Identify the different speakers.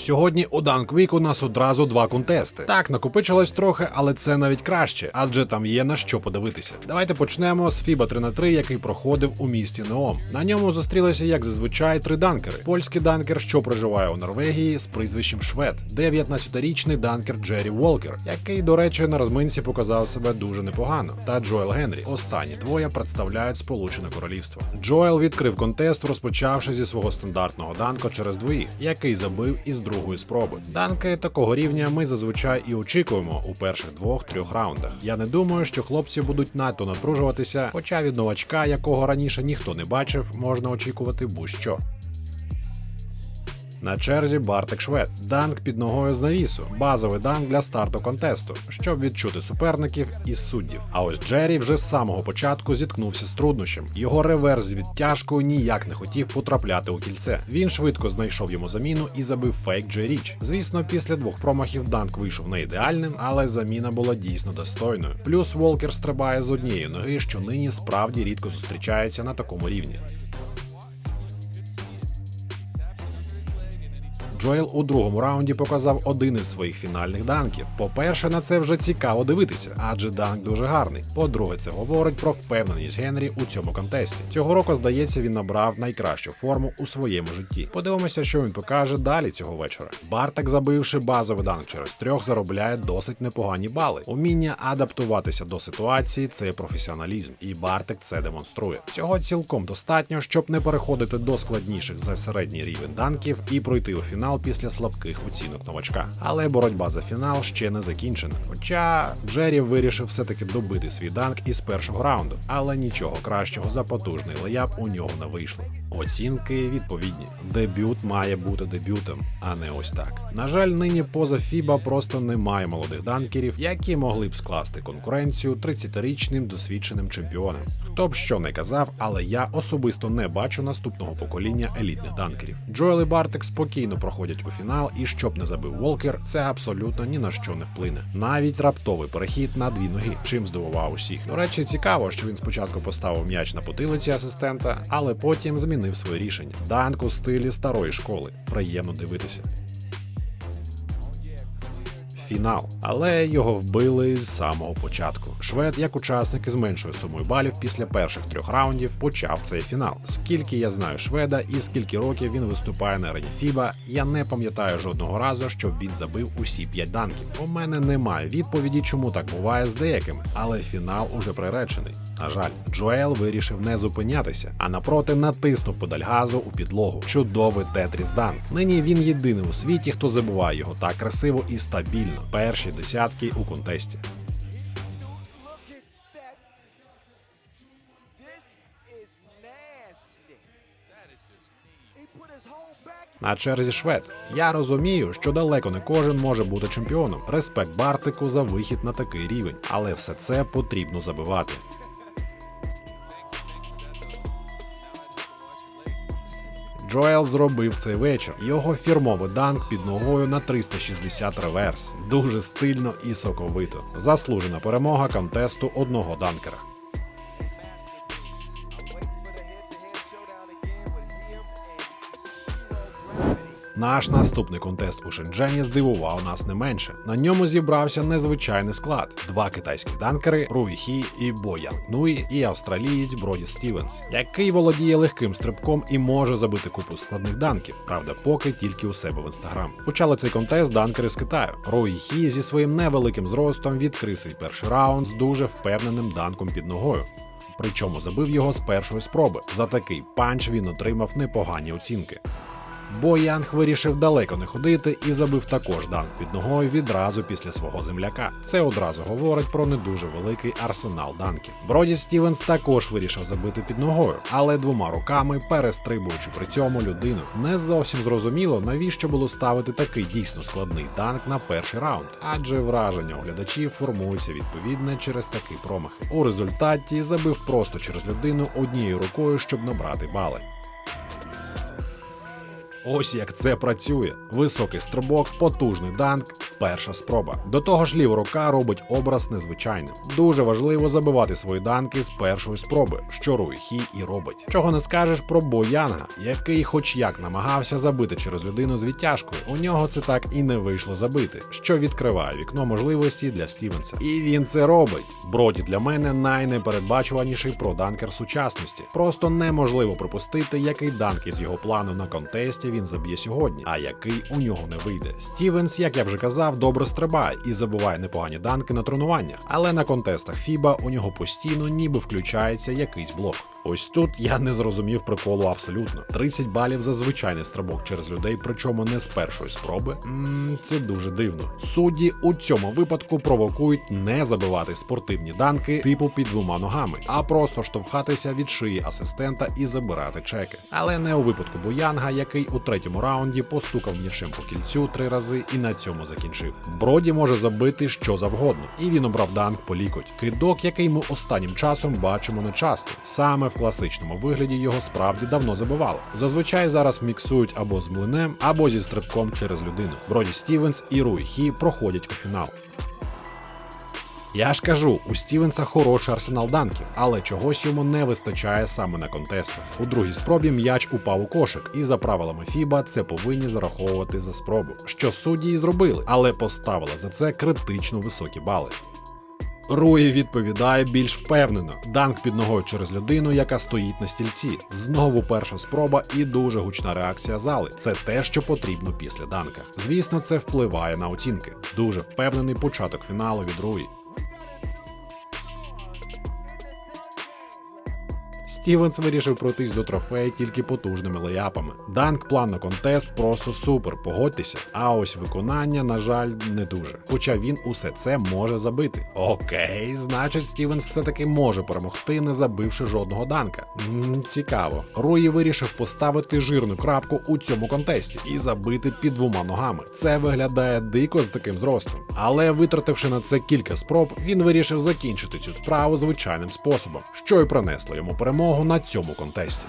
Speaker 1: Сьогодні у Dunk Week у нас одразу два контести. Так, накопичилось трохи, але це навіть краще, адже там є на що подивитися. Давайте почнемо з FIBA 3 на 3 який проходив у місті Неом. На ньому зустрілися, як зазвичай, три данкери. Польський данкер, що проживає у Норвегії з прізвищем Швед, 19-річний данкер Джері Волкер, який, до речі, на розминці показав себе дуже непогано. Та Джоел Генрі. Останні двоє представляють Сполучене Королівство. Джоел відкрив контест, розпочавши зі свого стандартного данка через двоїх, який забив із другої спроби. Данки такого рівня ми зазвичай і очікуємо у перших двох-трьох раундах. Я не думаю, що хлопці будуть надто напружуватися, хоча від новачка, якого раніше ніхто не бачив, можна очікувати будь-що. На черзі Бартек Швед. Данк під ногою з навісу. Базовий данк для старту контесту, щоб відчути суперників і суддів. А ось Джері вже з самого початку зіткнувся з труднощем. Його реверс з відтяжкою ніяк не хотів потрапляти у кільце. Він швидко знайшов йому заміну і забив фейк Джей Річ. Звісно, після двох промахів данк вийшов не ідеальним, але заміна була дійсно достойною. Плюс Волкер стрибає з однієї ноги, що нині справді рідко зустрічається на такому рівні. Джоел у другому раунді показав один із своїх фінальних данків. По-перше, на це вже цікаво дивитися, адже данк дуже гарний. По-друге, це говорить про впевненість Генрі у цьому контесті. Цього року, здається, він набрав найкращу форму у своєму житті. Подивимося, що він покаже далі цього вечора. Бартак, забивши базовий данк через трьох, заробляє досить непогані бали. Уміння адаптуватися до ситуації це професіоналізм, і Бартик це демонструє. Цього цілком достатньо, щоб не переходити до складніших за середній рівень данків і пройти у фінал після слабких оцінок новачка. Але боротьба за фінал ще не закінчена. Хоча Джері вирішив все-таки добити свій данк із першого раунду, але нічого кращого за потужний леяп у нього не вийшло. Оцінки відповідні. Дебют має бути дебютом, а не ось так. На жаль, нині поза Фіба просто немає молодих данкерів, які могли б скласти конкуренцію 30-річним досвідченим чемпіонам. Хто б що не казав, але я особисто не бачу наступного покоління елітних данкерів. Джоел і Бартек спокійно проходять у фінал, і щоб не забив Волкер, це абсолютно ні на що не вплине. Навіть раптовий перехід на дві ноги, чим здивував усіх. До речі, цікаво, що він спочатку поставив м'яч на потилиці асистента, але потім змінив своє рішення. Данк у стилі старої школи. Приємно дивитися фінал, але його вбили з самого початку. Швед, як учасник із меншою сумою балів після перших трьох раундів, почав цей фінал. Скільки я знаю шведа і скільки років він виступає на арені Фіба, я не пам'ятаю жодного разу, щоб він забив усі п'ять данків. У мене немає відповіді, чому так буває з деякими, але фінал уже приречений. На жаль, Джоел вирішив не зупинятися, а напроти натиснув педаль газу у підлогу. Чудовий Тетріс Данк. Нині він єдиний у світі, хто забуває його так красиво і стабільно. Перші десятки у контесті. На черзі швед. Я розумію, що далеко не кожен може бути чемпіоном. Респект Бартику за вихід на такий рівень, але все це потрібно забивати. Джоел зробив цей вечір. Його фірмовий данк під ногою на 360 реверс. Дуже стильно і соковито. Заслужена перемога контесту одного данкера. Наш наступний контест у Шенджені здивував нас не менше. На ньому зібрався незвичайний склад: два китайських данкери Руй Хі і Бо Янг Нуї, і австралієць Броді Стівенс, який володіє легким стрибком і може забити купу складних данків. Правда, поки тільки у себе в інстаграм. Почали цей контест данкери з Китаю. Руй Хі зі своїм невеликим зростом відкрив свій перший раунд з дуже впевненим данком під ногою. Причому забив його з першої спроби. За такий панч він отримав непогані оцінки. Бо Янг вирішив далеко не ходити і забив також данк під ногою відразу після свого земляка. Це одразу говорить про не дуже великий арсенал данків. Броді Стівенс також вирішив забити під ногою, але двома руками перестрибуючи при цьому людину. Не зовсім зрозуміло, навіщо було ставити такий дійсно складний данк на перший раунд, адже враження у глядачів формується відповідне через такі промахи. У результаті забив просто через людину однією рукою, щоб набрати бали. Ось як це працює. Високий стрибок, потужний данк перша спроба. До того ж, ліва рука робить образ незвичайним. Дуже важливо забивати свої данки з першої спроби, що Руйхі і робить. Чого не скажеш про Бо Янга, який, хоч як намагався забити через людину з відтяжкою, у нього це так і не вийшло забити, що відкриває вікно можливості для Стівенса. І він це робить. Броді для мене найнепередбачуваніший проданкер сучасності. Просто неможливо припустити, який данк із його плану на контесті він заб'є сьогодні, а який у нього не вийде. Стівенс, як я вже казав, добре стрибає і забуває непогані данки на тренування, але на контестах Фіба у нього постійно ніби включається якийсь блок. Ось тут я не зрозумів приколу абсолютно. 30 балів за звичайний стрибок через людей, причому не з першої спроби. м це дуже дивно. Судді у цьому випадку провокують не забивати спортивні данки типу під двома ногами, а просто штовхатися від шиї асистента і забирати чеки. Але не у випадку Буянга, який у третьому раунді постукав м'ячем по кільцю три рази і на цьому закінчив. Броді може забити що завгодно, і він обрав данк по лікоть. Кидок, який ми останнім часом бачимо не часто. Саме в класичному вигляді його справді давно забивали. Зазвичай зараз міксують або з млинем, або зі стрибком через людину. Броді Стівенс і Руй Хі проходять у фінал. Я ж кажу, у Стівенса хороший арсенал данків, але чогось йому не вистачає саме на контестах. У другій спробі м'яч упав у кошик, і за правилами Фіба це повинні зараховувати за спробу, що судді і зробили, але поставили за це критично високі бали. Руї відповідає більш впевнено. Данк під ногою через людину, яка стоїть на стільці. Знову перша спроба і дуже гучна реакція зали. Це те, що потрібно після данка. Звісно, це впливає на оцінки. Дуже впевнений початок фіналу від Руї. Стівенс вирішив пройтись до трофею тільки потужними леяпами. Данк план на контест просто супер, погодьтеся. А ось виконання, на жаль, не дуже. Хоча він усе це може забити. Окей, значить, Стівенс все-таки може перемогти, не забивши жодного данка. м цікаво. Руї вирішив поставити жирну крапку у цьому контесті і забити під двома ногами. Це виглядає дико з таким зростом. Але витративши на це кілька спроб, він вирішив закінчити цю справу звичайним способом, що й принесло йому перемогу на цьому контесті.